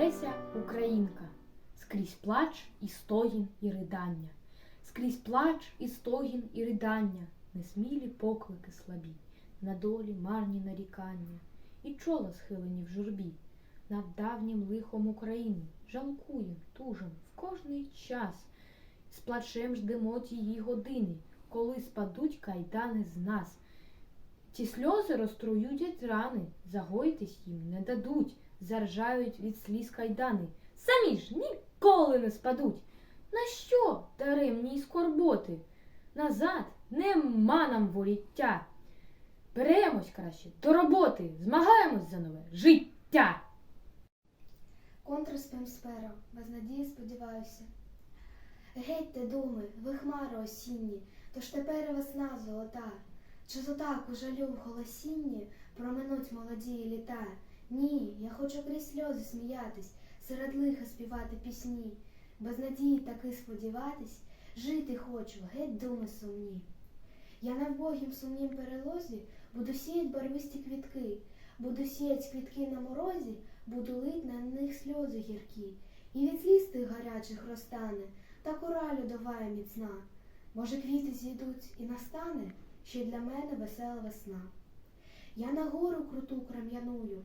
Леся Українка, скрізь плач і стогін і ридання, скрізь плач і стогін і ридання, несмілі поклики слабі, на долі марні нарікання, і чола схилені в журбі, над давнім лихом України, жалкуєм, тужим в кожний час, з плачем ждемо тії години, коли спадуть кайдани з нас. Ті сльози розтруюдять рани, загоїтись їм не дадуть, заржають від сліз кайдани, самі ж ніколи не спадуть. На що даремні й скорботи? Назад нема нам воліття. Беремось краще до роботи, змагаємось за нове життя. Контрспем сперо, без надії сподіваюся. Гетьте, думи, ви хмари осінні, тож тепер весна золота. Чи то так у жалю в голосінні проминуть молоді літа? Ні, я хочу крізь сльози сміятись, серед лиха співати пісні, без надії таки сподіватись, жити хочу, геть думи сумні. Я на вбогім сумнім перелозі буду сіять барвисті квітки, буду сіять квітки на морозі, буду лить на них сльози гіркі, і від сліз тих гарячих розтане, та кора льодова міцна. Може, квіти зійдуть і настане ще для мене весела весна. Я на гору круту крам'яную,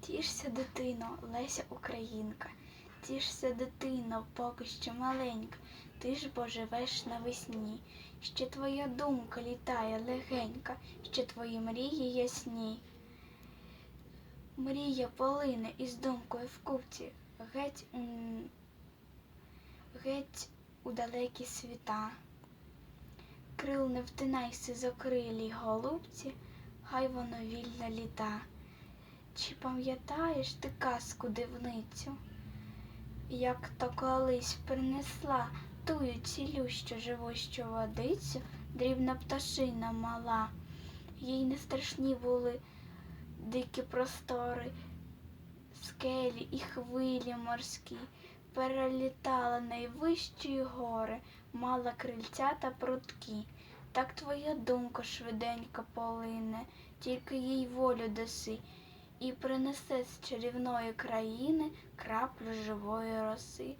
Тішся, дитино, Леся Українка, тішся, дитино, поки що маленька, ти ж бо живеш навесні, ще твоя думка літає легенька, ще твої мрії ясні. Мрія полине із думкою в купці, геть, геть у далекі світа. Крил не втинайся закрилій голубці, хай воно вільно літа. Чи пам'ятаєш ти казку дивницю, як то колись принесла тую цілющу живущу водицю, дрібна пташина мала, їй не страшні були дикі простори, скелі і хвилі морські, перелітала найвищі гори, мала крильця та прутки. Так твоя думка швиденько полине, тільки їй волю даси і принесе з чарівної країни краплю живої роси.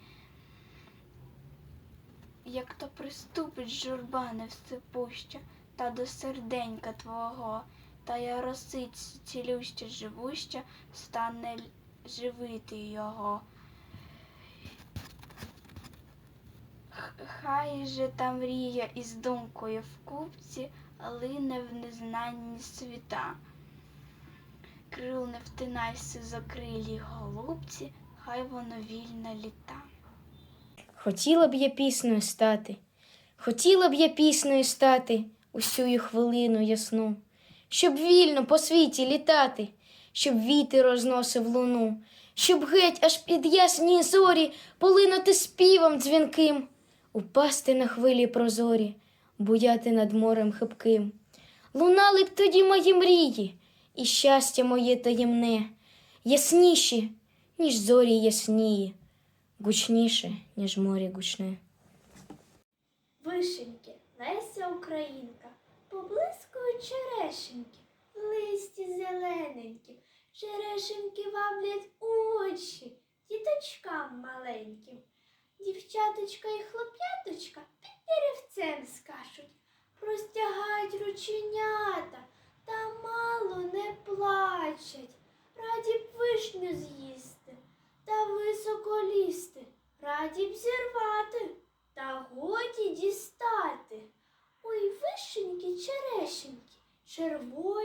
Як то приступить журба невсипуща, та до серденька твого, та я росить цілюща живуща, стане живити його. Хай же та мрія із думкою в купці лине в незнанні світа. Крил не втинайся закрилі голубці, хай воно вільно літа. Хотіла б я піснею стати, хотіла б я піснею стати усю хвилину ясну, щоб вільно по світі літати, щоб вітер розносив луну, щоб геть аж під ясні зорі полинути співом дзвінким, упасти на хвилі прозорі, буяти над морем хибким. Лунали б тоді мої мрії, і щастя моє таємне, ясніші, ніж зорі ясніє гучніше, ніж море гучне. Вишеньки, Леся Українка, поблискують черешеньки, листі зелененькі, черешеньки ваблять очі діточкам маленьким. Дівчаточка і хлоп'яточка під деревцем скачуть, простягають рученята та мало не плачуть, раді б вишню з'їсти та високо лізти, раді б зірвати та годі дістати. Ой, вишеньки, черешеньки, червоні